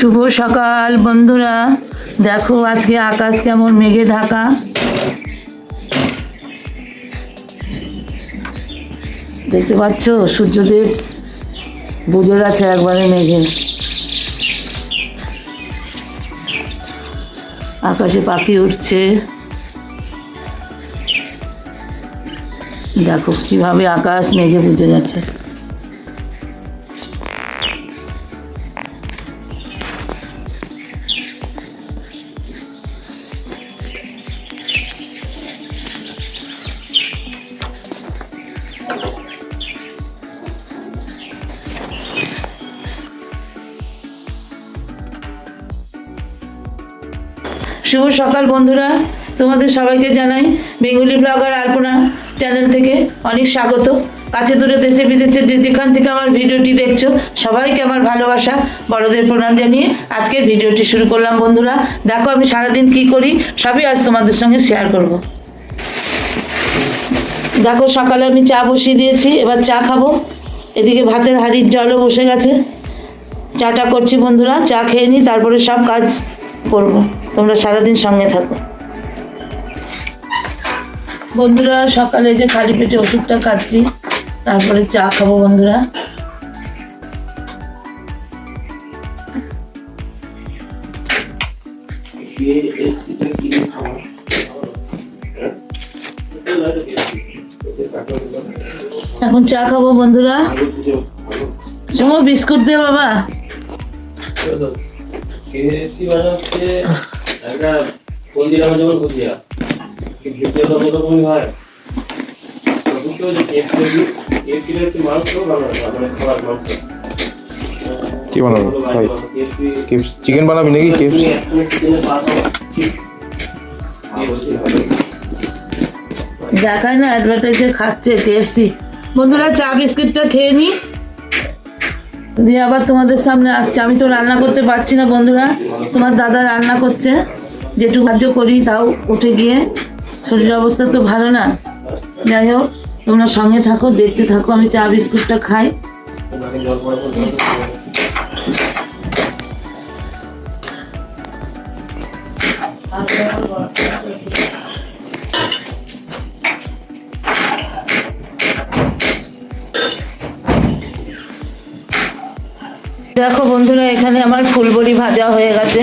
শুভ সকাল, বন্ধুরা। দেখো আজকে আকাশ কেমন মেঘে ঢাকা। দেখতে পাচ্ছ, সূর্যদেব বুঝে গেছে একবারে মেঘে। আকাশে পাখি উঠছে। দেখো কীভাবে আকাশ মেঘে বুঝে গেছে। শুভ সকাল বন্ধুরা। তোমাদের সবাইকে জানাই বেঙ্গলি ব্লগার আলপনা চ্যানেল থেকে অনেক স্বাগত। কাছে দূরে দেশে বিদেশে যে যেখান থেকে আমার ভিডিওটি দেখছ, সবাইকে আমার ভালোবাসা, বড়দের প্রণাম জানিয়ে আজকের ভিডিওটি শুরু করলাম বন্ধুরা। দেখো আমি সারাদিন কি করি, সবই আজ তোমাদের সঙ্গে শেয়ার করব। দেখো সকালে আমি চা বসিয়ে দিয়েছি, এবার চা খাব। এদিকে ভাতের হাঁড়ির জলও বসে গেছে। চাটা করছি বন্ধুরা, চা খেয়ে নিই, তারপরে সব কাজ করব। তোমরা সারাদিন সঙ্গে থাকো। বন্ধুরা সকালে যে খালি পেটে ওষুধটা খাচ্ছি তারপরে চা খাব বন্ধুরা। এখন চা খাব বন্ধুরা। সমো বিস্কুট দে বাবা। কেএফসি মানে হচ্ছে একটা তো হয়। মাংস বানানো মানে খাবার মাংস। কি বানাবো ভাই কেএফসি চিকেন বানাবি নাকি দেখায় না অ্যাডভার্টাইজে খাচ্ছে কেএফসি বন্ধুরা চা বিস্কিটটা খেয়ে নি। দিয়ে আবার তোমাদের সামনে আসছে। আমি তো রান্না করতে পারছি না, বন্ধুরা। তোমার দাদা রান্না করছে। যেটুকু সাহায্য করি, তাও উঠে গিয়ে। শরীরের অবস্থা তো ভালো না। যাই হোক, তোমরা সঙ্গে থাকো, দেখতে থাকো। আমি চা, বিস্কুটটা খাই। দেখো বন্ধুরা, এখানে আমার ফুলবড়ি ভাজা হয়ে গেছে।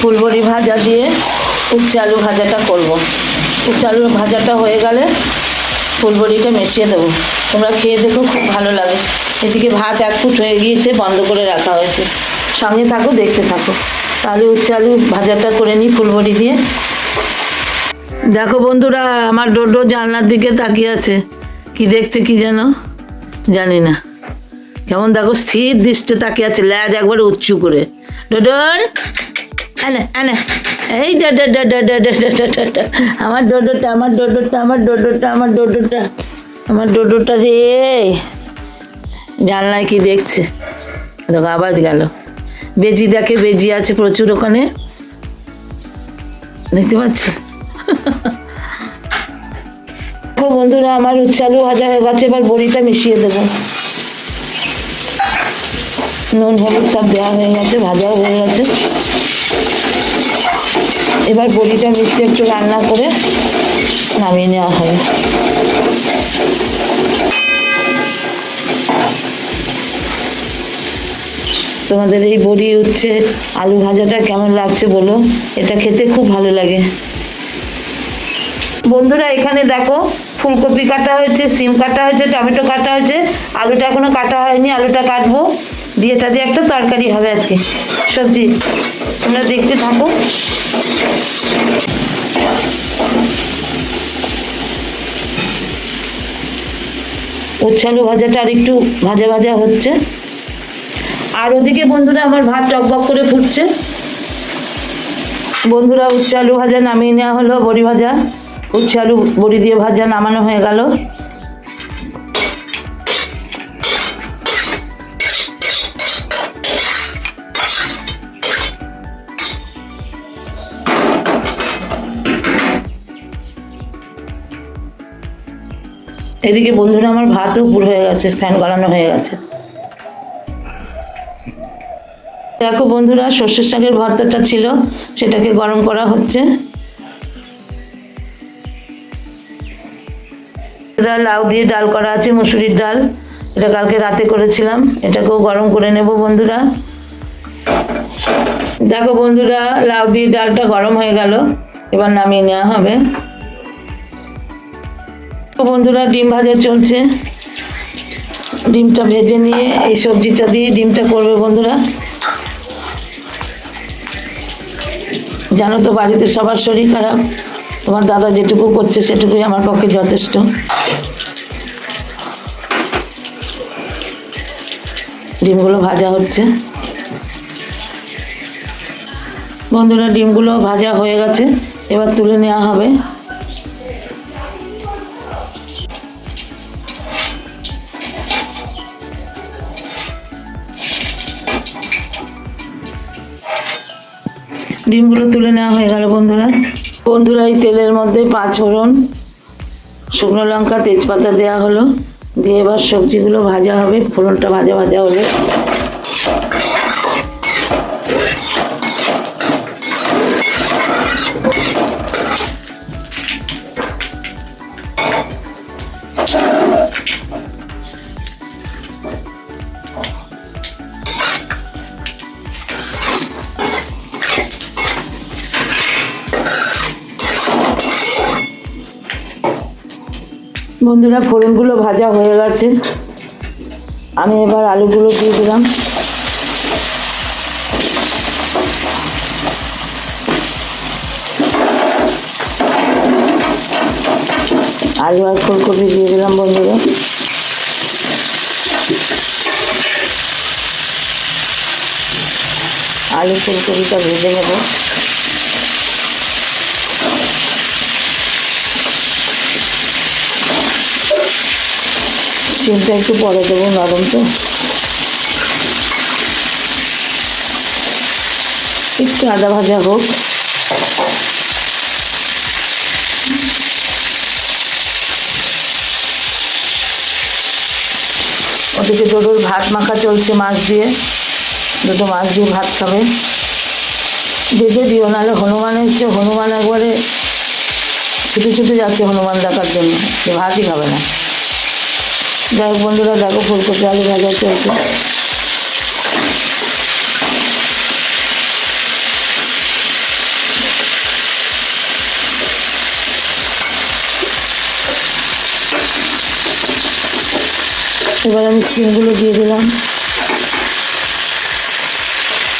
ফুলবড়ি ভাজা দিয়ে উচ্ছে আলু ভাজাটা করব। আলু ভাজাটা হয়ে গেলে ফুলবড়িটা মিশিয়ে দেবো। তোমরা খেয়ে দেখো, খুব ভালো লাগে। এদিকে ভাত এক ফুট হয়ে গিয়েছে, বন্ধ করে রাখা হয়েছে। সঙ্গে থাকো, দেখতে থাকো। তাহলে উচ্ছে আলু ভাজাটা করে নিই ফুলবড়ি দিয়ে। দেখো বন্ধুরা, আমার ডোডো জানলার দিকে তাকিয়ে আছে। কি দেখছে, কি যেন? জানি না। কেমন দেখো, স্থির দৃষ্টি তাকিয়ে আছে, ল্যাজ একবার উঁচু করে। ডোডন! আনে আনে এই আমার ডোডোটা আমার ডোডোটা আমার ডোডোটা আমার ডোডোটা আমার ডোডোটা রে। জানলায় কি দেখছে? দেখো, আবার গেল। বেজি দেখে বেজি আছে প্রচুর ওখানে। দেখতে পাচ্ছ? বন্ধুরা, আমার উচ্চালু ভাজা হয়ে গেছে, এবার বড়িটা মিশিয়ে দেবো। নুন, হলুদ সব দেওয়া হয়ে গেছে, ভাজাও হয়ে গেছে। এবার বড়িটা মিশিয়ে একটু রান্না করে নামিয়ে নেওয়া হবে। তোমাদের এই বড়ি হচ্ছে আলু ভাজাটা কেমন লাগছে বলো? এটা খেতে খুব ভালো লাগে। বন্ধুরা, এখানে দেখো ফুলকপি কাটা হয়েছে, সিম কাটা হয়েছে, টমেটো কাটা হয়েছে। আলুটা এখনও কাটা হয়নি, আলুটা কাটবো। দিয়ে এটা দিয়ে একটা তরকারি হবে আজকে। সবজি, তোমরা দেখতে থাকো। উচ্ছালু ভাজাটা আর একটু ভাজা ভাজা হচ্ছে। আর ওদিকে বন্ধুরা আমার ভাত টকবক করে ফুটছে। বন্ধুরা উচ্ছে আলু ভাজা নামিয়ে নেওয়া হলো, বড়ি ভাজা। উচ্ছে আলু বড়ি দিয়ে ভাজা নামানো হয়ে গেল। এদিকে বন্ধুরা, আমার ভাতও পুরো হয়ে গেছে, ফ্যান গলানো হয়ে গেছে। দেখো বন্ধুরা, সর্ষের শাকের ভর্তাটা ছিল, সেটাকে গরম করা হচ্ছে। লাউ দিয়ে ডাল করা আছে, মুসুরির ডাল। এটা কালকে রাতে করেছিলাম, এটাকেও গরম করে নেব বন্ধুরা। দেখো বন্ধুরা, লাউ দিয়ে ডালটা গরম হয়ে গেল, এবার নামিয়ে নেওয়া হবে। বন্ধুরা, ডিম ভাজা চলছে। ডিমটা ভেজে নিয়ে এই সবজিটা দিয়ে ডিমটা করবে বন্ধুরা। জানো তো, বাড়িতে সবার শরীর খারাপ। তোমার দাদা যেটুকু করছে, সেটুকুই আমার পক্ষে যথেষ্ট। ডিমগুলো ভাজা হচ্ছে। বন্ধুরা, ডিমগুলো ভাজা হয়ে গেছে। এবার তুলে নেওয়া হবে। ডিমগুলো তুলে নেওয়া হয়ে গেল বন্ধুরা। বন্ধুরা, এই তেলের মধ্যে পাঁচ ফোড়ন, শুকনো লঙ্কা, তেজপাতা দেওয়া হলো। দিয়ে এবার সবজিগুলো ভাজা হবে, ফোড়নটা ভাজা ভাজা হলে বন্ধুরা, ফোড়নগুলো ভাজা হয়ে গেছে। আমি এবার আলুগুলো দিয়ে দিলাম। আলু আর ফুলকপি দিয়ে দিলাম বন্ধুরা। আলু ফুলকপিটা ভেজে নেব। সিমটা একটু পরে দেবো নরম তো। একটু আদা ভাজা হোক। ওদিকে দুটোর ভাত মাখা চলছে মাছ দিয়ে। দুটো মাছ দিয়ে ভাত খাবে। বেঁধে দিও, নাহলে হনুমান এসছে, হনুমান একবারে ছুটে ছুটে যাচ্ছে হনুমান দেখার জন্য। ভাতই খাবে না। যাই বন্ধুরা, দেখো ফুলকপি, আলু ভাজা চলছে। এবার আমি সিমগুলো দিয়ে দিলাম।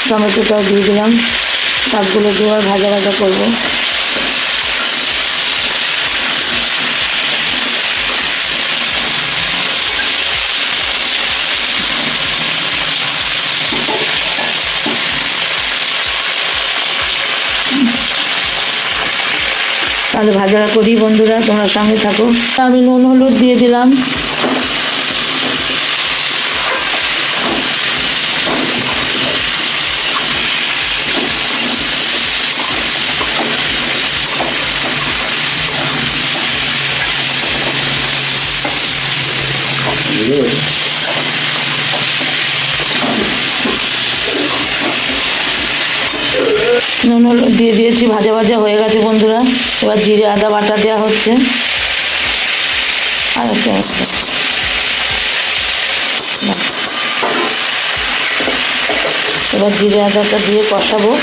টমেটোটাও দিয়ে দিলাম। শাকগুলো দিয়ে ভাজা ভাজা করব। ভাজা করি বন্ধুরা তোমরা সঙ্গে থাকো। আমি নুন হলুদ দিয়ে দিলাম নুন হলুদ দিয়ে দিয়েছি, ভাজা ভাজা হয়ে গেছে বন্ধুরা। এবার জিরে, আদা, বাটা দেওয়া হচ্ছে। আর একটা। এবার জিরে, আদাটা দিয়ে কষাবো।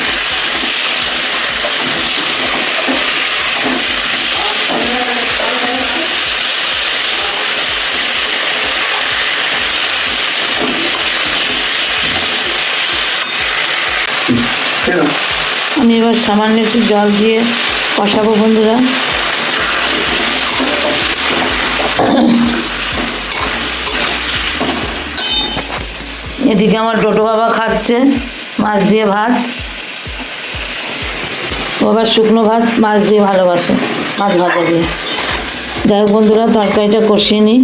আমি এবার সামান্য একটু জল দিয়ে কষাবো বন্ধুরা। এদিকে আমার টোটো বাবা খাচ্ছে মাছ দিয়ে ভাত। ও আবার শুকনো ভাত, মাছ দিয়ে ভালোবাসে, মাছ ভাজা দিয়ে। যাই হোক বন্ধুরা, তরকারিটা কষিয়ে নিই।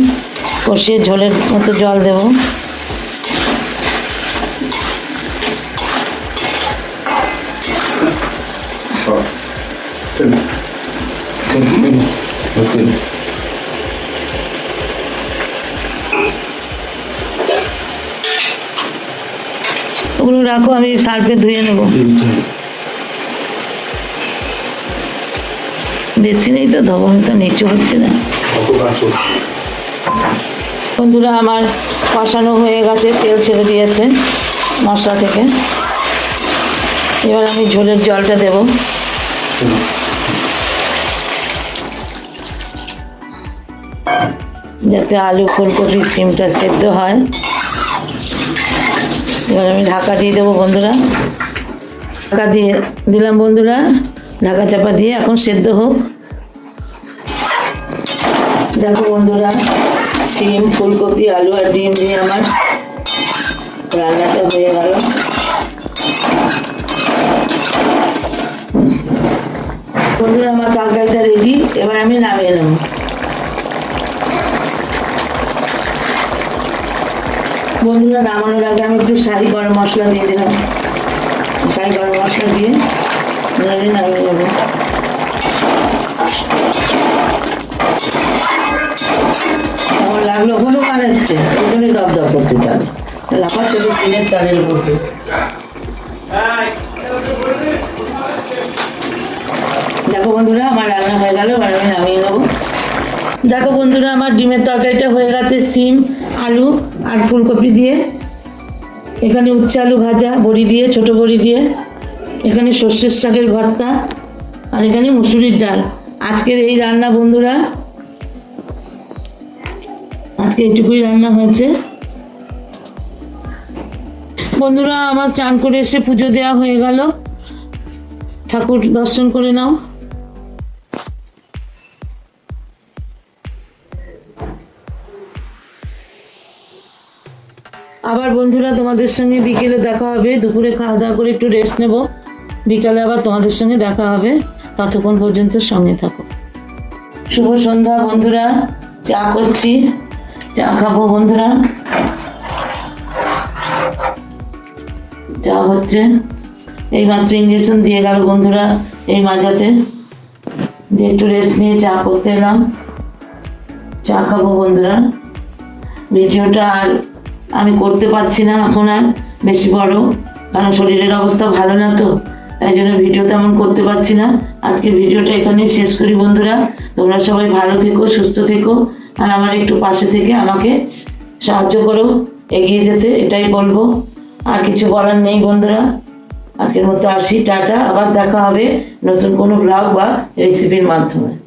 কষিয়ে ঝোলের মতো জল দেবো। ওগুলো রাখো, আমি সার্ফে ধুয়ে নেব। বেশি নেই তো ধবন তো নিচু হচ্ছে না। বন্ধুরা, আমার কষানো হয়ে গেছে, তেল ছেড়ে দিয়েছে মশলা থেকে। এবার আমি ঝোলের জলটা দেব। যাতে আলু ফুলকপি সিমটা সেদ্ধ হয়। এবার আমি ঢাকা দিয়ে দেবো বন্ধুরা। ঢাকা দিয়ে দিলাম বন্ধুরা, ঢাকা চাপা দিয়ে এখন সেদ্ধ হোক। দেখো বন্ধুরা, সিম, ফুলকপি, আলু আর ডিম দিয়ে আমার রান্নাটা হয়ে গেল। বন্ধুরা, আমার তরকারিটা রেডি এবার আমি নামিয়ে নেব। বন্ধুরা, নামানোর আগে আমি একটু শাহি গরম মশলা দিয়ে দিলাম। শাহি গরম মশলা দিয়ে নামিয়ে নামিয়ে নেব। আমার লাগল হলুদ কান এসছে জন্যই দপ দপ করছে চাল। লাফাচ্ছে তো চিনের চালের উপর দেখো বন্ধুরা, আমার রান্না হয়ে গেল, এবার আমি নামিয়ে নেব। দেখো বন্ধুরা, আমার ডিমের তরকারিটা হয়ে গেছে, সিম, আলু আর ফুলকপি দিয়ে, এখানে উচ্ছে আলু ভাজা, বড়ি দিয়ে, ছোট বড়ি দিয়ে, এখানে সর্ষের শাকের ভর্তা, আর এখানে মুসুরির ডাল। আজকের এই রান্না বন্ধুরা, আজকে এটুকুই রান্না হয়েছে। বন্ধুরা, আমার চান করে এসে পুজো দেওয়া হয়ে গেল। ঠাকুর দর্শন করে নাও। আবার বন্ধুরা, তোমাদের সঙ্গে বিকেলে দেখা হবে। দুপুরে খাওয়া দাওয়া করে একটু রেস্ট নেব। বিকালে আবার তোমাদের সঙ্গে দেখা হবে। ততক্ষণ পর্যন্ত সঙ্গে থাকো। শুভ সন্ধ্যা বন্ধুরা। চা করছি। চা খাব বন্ধুরা। চা হচ্ছে। এই মাত্র ইঞ্জেকশন দিয়ে গেল বন্ধুরা এই মাঝাতে দিয়ে একটু রেস্ট নিয়ে চা করতে এলাম। চা খাব বন্ধুরা। ভিডিওটা আর আমি করতে পারছি না এখন আর, বেশি বড়, কারণ শরীরের অবস্থা ভালো না তো, তাই জন্য ভিডিও তেমন করতে পারছি না। আজকে ভিডিওটা এখানেই শেষ করি বন্ধুরা। তোমরা সবাই ভালো থেকো, সুস্থ থেকো, আর আমার একটু পাশে থেকে আমাকে সাহায্য করো, এগিয়ে যেতে, এটাই বলব। আর কিছু বলার নেই বন্ধুরা। আজকের মতো আসি, টাটা, আবার দেখা হবে নতুন কোনো ব্লগ বা রেসিপির মাধ্যমে।